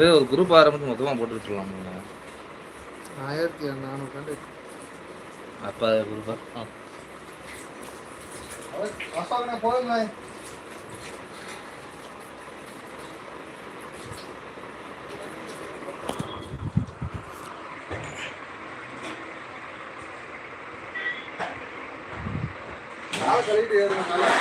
சரி ஒரு குரூப் ஆரம்பிச்சு மொத்தமாக போட்டு விட்டுருலாம் ஆயிரத்தி நானூறு அப்போ குரூப்பா போதுங்க கழிட்டு ஏறுங்க நல்லா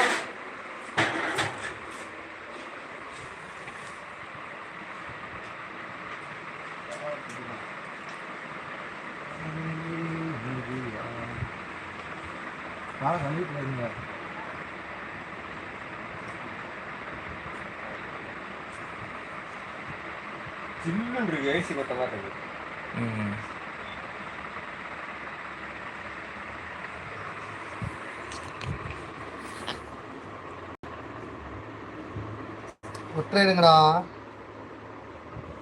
நாளை கழிட்டு ஏறுங்க இருக்கு ஏசி கொத்த மாதிரி இருக்கு ம் ஒற்றை எடுங்கடா.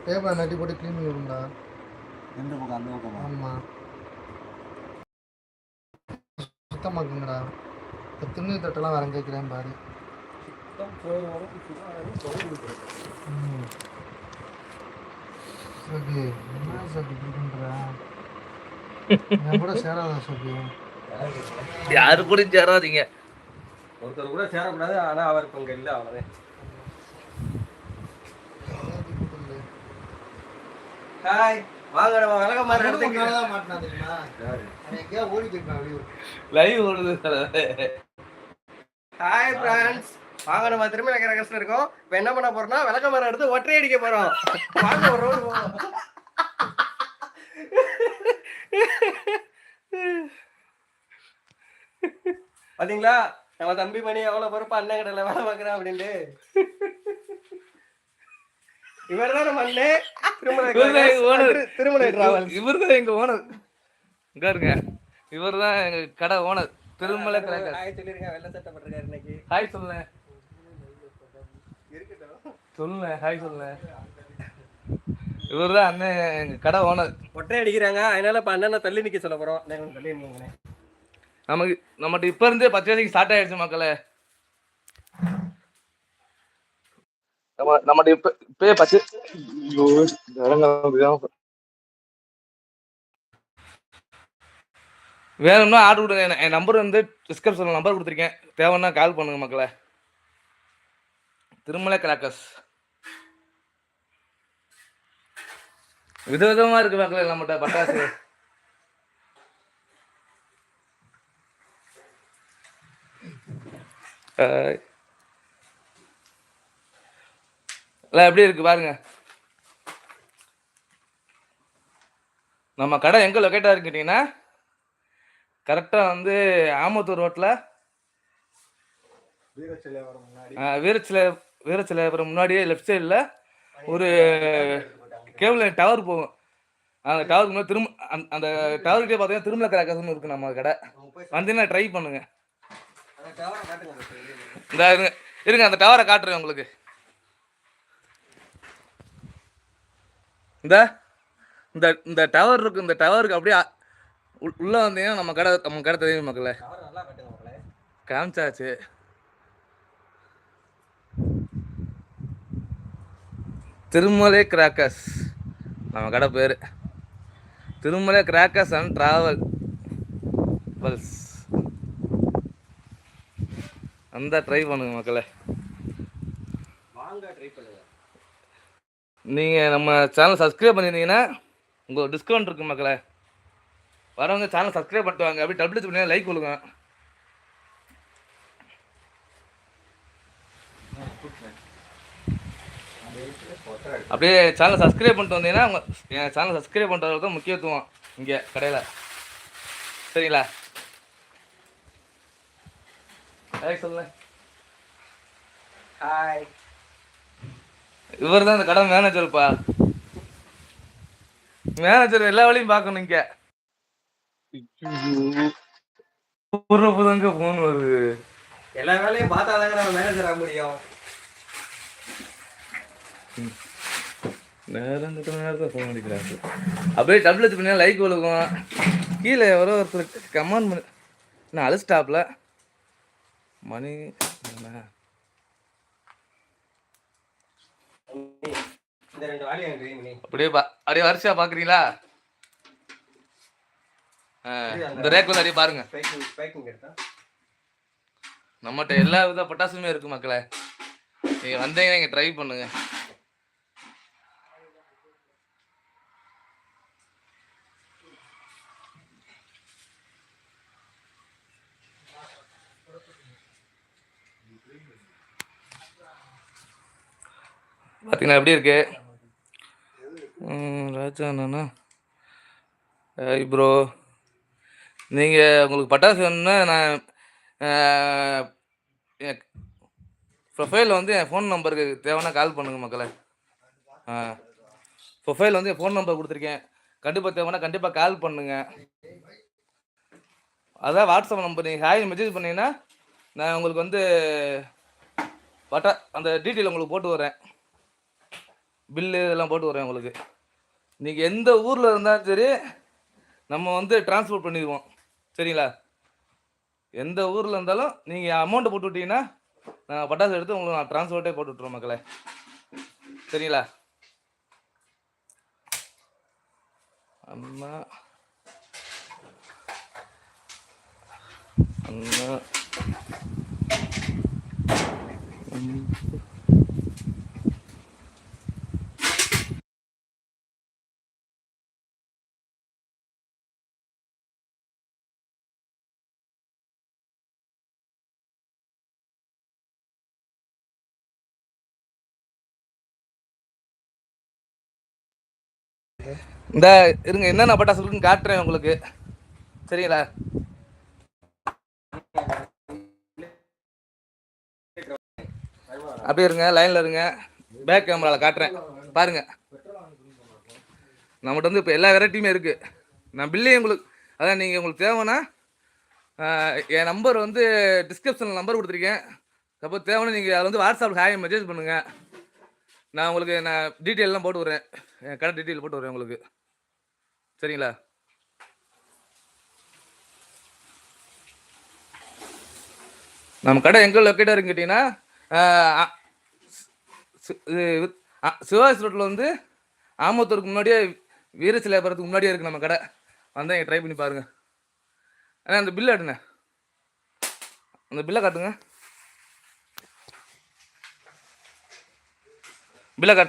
பேப்பர் நட்டி போட்டு க்ளீன் பண்ணி விடுங்கடா எந்த பக்கம் அந்த பக்கமா. ஆமாம் சுத்தமாக்குங்கடா இப்போ துணி தட்டெல்லாம் வேற கேட்குறேன் பாரு. ம். சோபி என்ன சோபி இப்படி கூட சேராத சோபி யாரு கூட சேராதீங்க. ஒருத்தர் கூட சேரக்கூடாது ஆனா அவர் இப்ப இங்க இல்ல அவ்வளவுதான். ஹாய் வாங்க நம்ம விலக மாதிரி மாட்டினா தெரியுமா? எங்கேயா ஓடி வெளியூர் லைவ் ஓடுது. ஹாய் ஃப்ரெண்ட்ஸ் வாங்க நம்ம திரும்ப நகர கஷ்டம் இருக்கோம் இப்போ என்ன பண்ண போறோம்னா விளக்க மரம் எடுத்து ஒற்றை அடிக்க போறோம் வாங்க ஒரு ரோடு போவோம் பாத்தீங்களா நம்ம தம்பி மணி எவ்வளவு பொறுப்பா அண்ணன் கடையில வேலை பார்க்கறான் அப்படின்ட்டு இவர் தான் நம்ம அண்ணன் எங்க owner. திருமலை திருமலை டிராவல் இவர் தான் எங்க ஓனர் இங்க இருங்க இவர் தான் எங்க கடை ஓனர் திருமலை ஹாய் சொல்லிருங்க வெள்ளை சட்டை போட்டிருக்காரு இன்னைக்கு ஹாய் சொல்லுங்க சொல்லுங்க ஹாய் சொல்லுங்க இவர் தான் அண்ணன் எங்க கடை ஓனர். ஒற்றை அடிக்கிறாங்க அதனால இப்ப அண்ணனை தள்ளி நிக்க சொல்ல கொஞ்சம் தள்ளி நில்லுங்கண்ணே. நமக்கு நம்மகிட்ட இப்ப இருந்தே பர்ச்சேசிங் ஸ்டார்ட் ஆயிடுச்சு மக்களே. நம்ம நம்மகிட்ட இப்ப இப்பயே பர்ச்சே வேணும்னா ஆர்டர் கொடுங்க. என் என் நம்பர் வந்து டிஸ்கிரிப்ஷனில் நம்பர் கொடுத்துருக்கேன். தேவைன்னா கால் பண்ணுங்க மக்களே. திருமலை கிராக்கர்ஸ். விதவிதமா இருக்கு மக்களே நம்மகிட்ட பட்டாசு. எப்படி இருக்கு பாருங்க. நம்ம கடை எங்க லொக்கேட்டா இருக்கு கேட்டீங்கன்னா கரெக்டா வந்து ஆமத்தூர் ரோட்ல வீரச்சில வீரச்சிலைபுரம் முன்னாடியே லெஃப்ட் சைடில் ஒரு கேபிள் டவர் போகும் அந்த டவருக்கு முன்னாடி திரும்ப அந்த- அந்த டவருக்கே பார்த்தீங்கன்னா திருமலை கிராக்கர்ஸ்னு இருக்கு நம்ம கடை. வந்தீங்கன்னா ட்ரை பண்ணுங்க. அந்த டவரை இந்த இருங்க. இருங்க அந்த டவரை காட்டுறேன் உங்களுக்கு. இந்த இந்த இந்த டவர் இருக்கு இந்த டவருக்கு அப்படியே உள்- உள்ள வந்தீங்கன்னா நம்ம கடை நம்ம கடை தெரியும் மக்களே. காமிச்சாச்சு. திருமலை கிராக்கர்ஸ் நம்ம கடை பேர். திருமலை கிராக்கர்ஸ் அண்ட் டிராவல் பல்ஸ் அந்த ட்ரை பண்ணுங்க மக்களே. நீங்கள் நம்ம சேனல் சப்ஸ்கிரைப் பண்ணியிருந்தீங்கன்னா உங்களுக்கு டிஸ்கவுண்ட் இருக்கு மக்களே. வரவங்க சேனல் சப்ஸ்கிரைப் பண்ணிட்டு வாங்க. அப்படியே டபுள் பண்ணி லைக் கொடுங்க. அப்படியே சேனல் சப்ஸ்கிரைப் பண்ணிட்டு வந்தீங்கன்னா என் சேனல் சப்ஸ்கிரைப் பண்ணுறது தான் முக்கியத்துவம் இங்கே கடையில். சரிங்களா? சொல்லுங்க. ஹாய் இவர் தான் இந்த கடை மேனேஜர்ப்பா மேனேஜர் எல்லா வேலையும் பார்க்கணும் இங்க. போன் வருது. எல்லா வேலையும் பார்த்தாதாங்க நம்ம மேனேஜர் ஆக முடியும். நேரம் இருக்கிற நேரத்தில் ஃபோன் அடிக்கிறாங்க அப்படியே டபுள் பண்ணி லைக் விழுகும். கீழே எவ்வளோ ஒருத்தர் கமெண்ட் பண்ணி நான் அழிச்சிட்டாப்ல மணி என்ன? அப்படியே பா அப்படியே வரிசையா பாக்குறீங்களா? ஆ, இந்த ரேக் வந்து அப்படியே பாருங்க. நம்மகிட்ட எல்லா வித பட்டாசுமே இருக்கு மக்களே. நீங்க வந்தீங்கன்னா நீங்க ட்ரை பண்ணுங்க. பார்த்தீங்கன்னா எப்படி இருக்கு? ராஜா அண்ணா ப்ரோ நீங்கள் உங்களுக்கு பட்டாசு வேணும்னா நான் என் ப்ரொஃபைலில் வந்து என் ஃபோன் நம்பருக்கு தேவைன்னா கால் பண்ணுங்கள் மக்களே. ஆ ப்ரொஃபைல் வந்து என் ஃபோன் நம்பர் கொடுத்துருக்கேன். கண்டிப்பாக தேவைன்னா கண்டிப்பாக கால் பண்ணுங்கள் அதான் வாட்ஸ்அப் நம்பர் நீங்கள் ஹாய் மெசேஜ் பண்ணிங்கன்னா நான் உங்களுக்கு வந்து பட்டா அந்த டீட்டெயில் உங்களுக்கு போட்டு வரேன். பில்லு இதெல்லாம் போட்டு வரேன் உங்களுக்கு. நீங்கள் எந்த ஊரில் இருந்தாலும் சரி நம்ம வந்து டிரான்ஸ்போர்ட் பண்ணிடுவோம். சரிங்களா? எந்த ஊரில் இருந்தாலும் நீங்கள் அமௌண்ட்டை போட்டு விட்டீங்கன்னா நான் பட்டாசு எடுத்து உங்களுக்கு நான் டிரான்ஸ்போர்ட்டே போட்டு விட்ருவோம் மக்களே. சரிங்களா? அண்ணா அண்ணா இந்த இருங்க என்னென்ன பட்டாசு இருக்குன்னு காட்டுறேன் உங்களுக்கு. சரிங்களா? அப்படியே இருங்க லைனில் இருங்க. பேக் கேமராவில் காட்டுறேன். பாருங்க. நம்மகிட்ட வந்து இப்போ எல்லா வெரைட்டியுமே இருக்குது நான் பில்லையும் உங்களுக்கு அதான் நீங்கள் உங்களுக்கு தேவைன்னா என் நம்பர் வந்து டிஸ்கிரிப்ஷனில் நம்பர் கொடுத்துருக்கேன். அப்போ தேவைன்னா நீங்கள் அதை வந்து வாட்ஸ்அப்பில் ஹாய் மெசேஜ் பண்ணுங்கள் நான் உங்களுக்கு நான் டீட்டெயிலெலாம் போட்டு விட்றேன். என் கடை டீட்டெயில் போட்டு விட்றேன் உங்களுக்கு. சரிங்களா? நம்ம கடை எங்கே லொக்கேட்டாக இருக்குன்னு கேட்டிங்கன்னா சிவாஜி ரோட்டில் வந்து ஆமத்தூருக்கு முன்னாடியே வீரசிலேபுரத்துக்கு முன்னாடியே இருக்குது நம்ம கடை. வந்தால் ட்ரை பண்ணி பாருங்கள் அண்ணா அந்த பில்லு காட்டுண்ணே அந்த பில்லை காட்டுங்க. பில்லை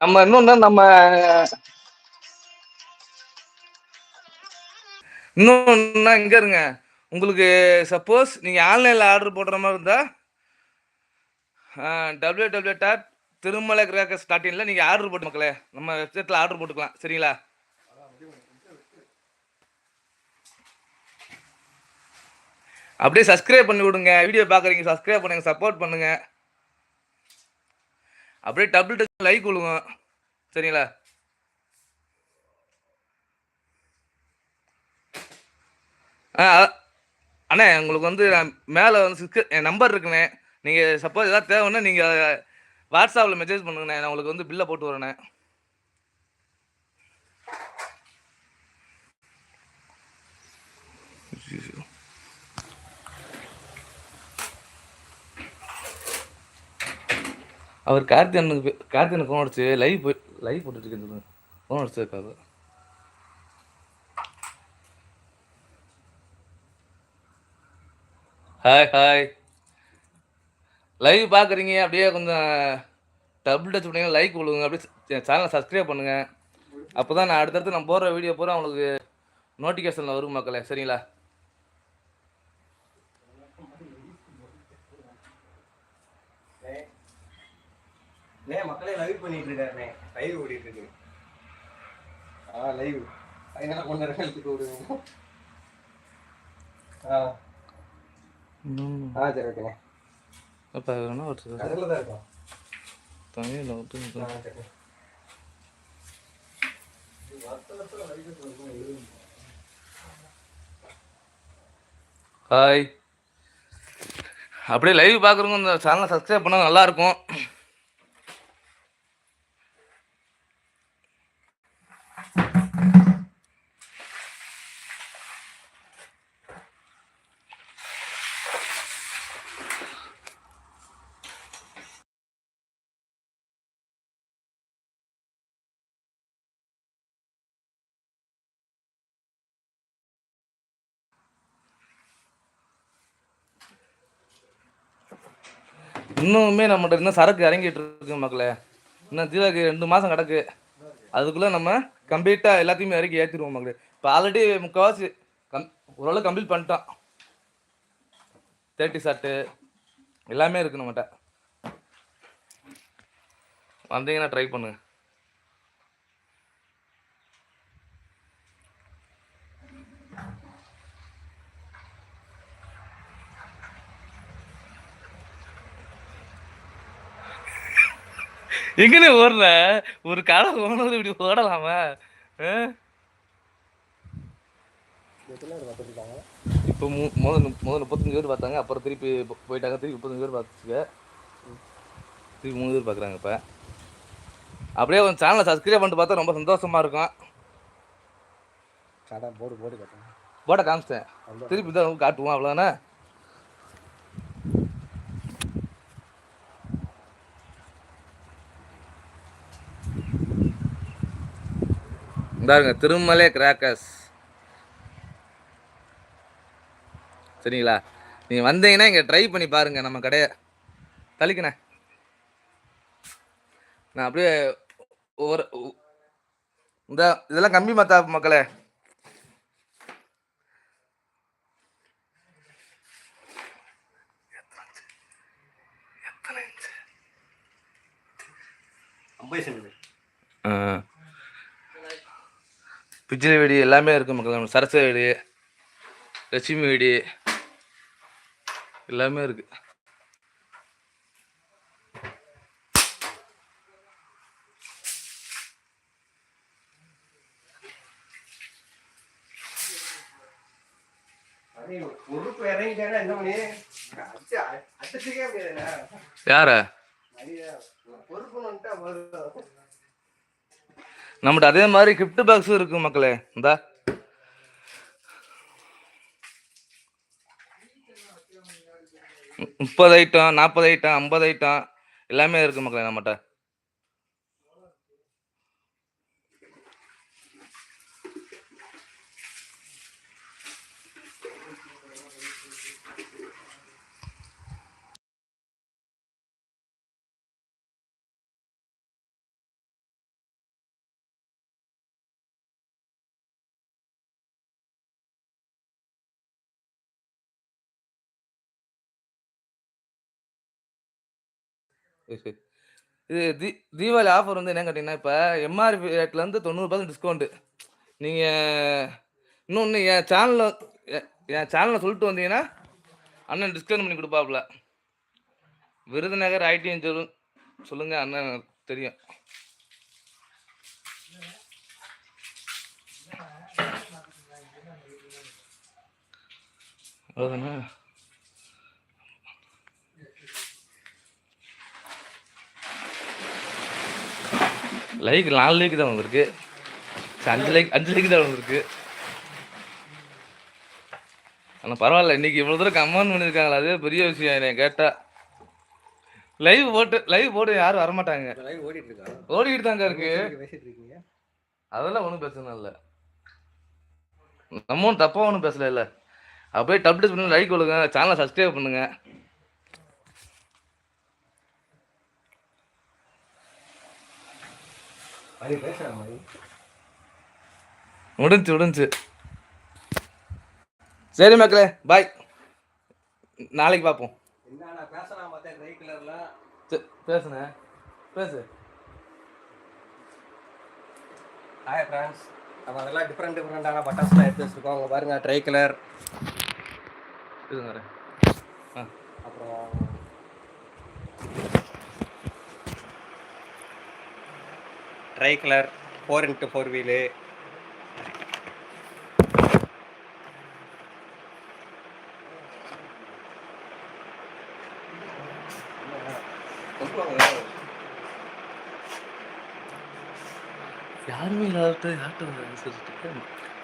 நம்ம இன்னொன்று நம்ம இன்னொன்னா இங்க இருங்க. உங்களுக்கு சப்போஸ் நீங்க ஆன்லைன்ல ஆர்டர் போடுற மாதிரி இருந்தா W W dot Thirumalai crackers dot இன்ல நீங்க ஆர்டர் போட்டு மக்களே நம்ம வெப்சைட்ல ஆர்டர் போட்டுக்கலாம். சரிங்களா? அப்படியே சப்ஸ்கிரைப் பண்ணி விடுங்க. வீடியோ பார்க்குறீங்க சப்ஸ்கிரைப் பண்ணுங்க சப்போர்ட் பண்ணுங்க. அப்படியே டபுள் டச் லைக் விழுவும் சரிங்களா? ஆ அ- அண்ணே உங்களுக்கு வந்து மேலே வந்து சிஸ்க என் நம்பர் இருக்குண்ணே. நீங்கள் சப்போஸ் ஏதாவது தேவைன்னா நீங்கள் வாட்ஸ்அப்பில் மெசேஜ் பண்ணுங்கண்ணே. நான் உங்களுக்கு வந்து பில்லை போட்டு வரேண்ணே. அவர் கார்த்தி அண்ணனுக்கு கார்த்தி அண்ணன் ஃபோன் அடிச்சு லைவ் போய் லைவ் போட்டுட்டு இருக்கேன் சொல்லுங்க ஃபோன் அடிச்சிருக்காரு ஹாய் ஹாய் லைவ் பார்க்குறீங்க அப்படியே கொஞ்சம் டபுள் டச் பண்ணீங்க லைக் விழுங்க அப்படியே சேனலை சப்ஸ்கிரைப் பண்ணுங்கள் அப்போ தான் நான் அடுத்தடுத்து நான் போடுற வீடியோ பூரா உங்களுக்கு நோட்டிஃபிகேஷனில் வரும் மக்களே சரிங்களா? நே மக்களே லைவ் பண்ணிட்டு இருக்காருண்ணே. லைவ் ஓடிட்டு இருக்கு ஆ லைவ் அதனால கொண்டு வர எழுத்துக்கு விடுங்க ஆ. ஆ சரி ஓகேண்ணே. அப்போ வேணா ஒரு கடையில் தான் இருக்கோம். தமிழில் விட்டு ஹாய் அப்படியே லைவ் பார்க்குறவங்க இந்த சேனலை சப்ஸ்கிரைப் பண்ணால் நல்லாயிருக்கும் இன்னுமே நம்மகிட்ட இன்னும் சரக்கு இறங்கிட்டு இருக்கு மக்களே. இன்னும் தீபாவளி ரெண்டு மாதம் கிடக்கு. அதுக்குள்ளே நம்ம கம்ப்ளீட்டாக எல்லாத்தையுமே இறக்கி ஏற்றிடுவோம் மக்களே. இப்போ ஆல்ரெடி முக்கால்வாசி கம் ஓரளவு கம்ப்ளீட் பண்ணிட்டோம். தேர்ட்டி ஷர்ட்டு எல்லாமே இருக்கு நம்மகிட்ட. வந்தீங்கன்னா ட்ரை பண்ணுங்க. எங்கன்னு ஓடுற? ஒரு கடை ஓடுறது இப்படி ஓடலாமா? இப்போ முதல் முதல் முப்பத்தஞ்சு பேர் பார்த்தாங்க அப்புறம் திருப்பி போயிட்டாங்க திருப்பி முப்பத்தஞ்சு பேர் பார்த்துச்சுங்க திருப்பி மூணு பேர் பார்க்குறாங்க இப்போ. அப்படியே உன் சேனலை சப்ஸ்கிரைப் பண்ணிட்டு பார்த்தா ரொம்ப சந்தோஷமா இருக்கும். போர்டு போர்டு போட்ட காமிச்சிட்டேன். திருப்பி தான் காட்டுவோம் அவ்வளோதானே இந்தாருங்க திருமலை கிராக்கர்ஸ். சரிங்களா? நீங்கள் வந்தீங்கன்னா இங்கே ட்ரை பண்ணி பாருங்க நம்ம கடையை. தளிக்கண்ணே நான் அப்படியே ஒரு இந்த இதெல்லாம் கம்மி மத்தா மக்களே. பிஜிலி வெடி எல்லாமே இருக்கு மக்கள். சரச வெடி லட்சுமி வெடி எல்லாமே இருக்கு. பொறுப்பு இறங்கிட்டேன்னா என்ன பண்ணி? அடிச்சு அடிச்சுக்கே முடியாதுண்ணா யார? நம்மகிட்ட அதே மாதிரி கிஃப்ட் பாக்ஸும் இருக்கு மக்களே. இந்தா. முப்பது ஐட்டம் நாற்பது ஐட்டம் ஐம்பது ஐட்டம் எல்லாமே இருக்கு மக்களே நம்மகிட்ட. இது தீ தீபாவளி ஆஃபர் வந்து என்ன கேட்டிங்கன்னா இப்போ எம்ஆர்பி ரேட்லேருந்து தொண்ணூறு பர்சன்ட் டிஸ்கவுண்ட்டு நீங்கள் இன்னொன்று என் சேனலில் என் சேனலில் சொல்லிட்டு வந்தீங்கன்னா அண்ணன் டிஸ்கவுண்ட் பண்ணி கொடுப்பாப்புல. விருதுநகர் ஐடின்னு சொல்லு சொல்லுங்கள் அண்ணன் எனக்கு தெரியும். அவ்வளோதானே லைக் நாலு லைக் தான் வந்திருக்கு அஞ்சு லைக் அஞ்சு லைக் தான் வந்திருக்கு ஆனால் பரவாயில்ல இன்னைக்கு இவ்வளோ தூரம் கமெண்ட் பண்ணியிருக்காங்களா அதே பெரிய விஷயம் என்னை கேட்டா லைவ் போட்டு லைவ் போட்டு யாரும் வரமாட்டாங்க லைவ் ஓடிட்டு இருக்கா ஓடிக்கிட்டு தாங்க இருக்கு அதெல்லாம் ஒன்றும் பிரச்சனை இல்லை நம்ம ஒன்றும் தப்பாக ஒன்றும் பேசல இல்லை அப்படியே டப்ளிஸ் பண்ணி லைக் கொடுங்க சேனலை சப்ஸ்கிரைப் பண்ணுங்க அது பேசுற மாதிரி முடிஞ்சு முடிஞ்சு சரி மக்களே பாய் நாளைக்கு பார்ப்போம் என்ன நான் பேசலாம் பார்த்தேன் ட்ரை கலர்ல சரி, பேசுனேன் பேசு. ஹாய் ஃப்ரெண்ட்ஸ் நம்ம அதெல்லாம் டிஃப்ரெண்ட் டிஃப்ரெண்டான பட்டன்ஸ்லாம் எடுத்து வச்சிருக்கோம். அங்கே பாருங்க ட்ரை கலர் இதுங்க. ஆ. அப்புறம் tricolour four into four wheel. யாருமே இல்லாத யார்கிட்ட சொல்லிட்டு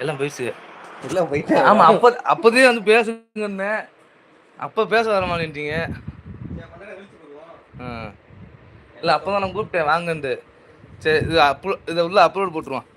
எல்லாம் போயிடுச்சு. எல்லாம் போயிட்டு? ஆமா அப்ப அப்போதே வந்து பேசுங்கன்னு அப்ப பேச வர மாட்டேன்ட்டீங்க. ஆ. இல்லை அப்போ தான் நான் கூப்பிட்டேன் வாங்கன்ட்டு. சரி இது அப்ளோ இதை உள்ள அப்லோட் போட்டுருவான்.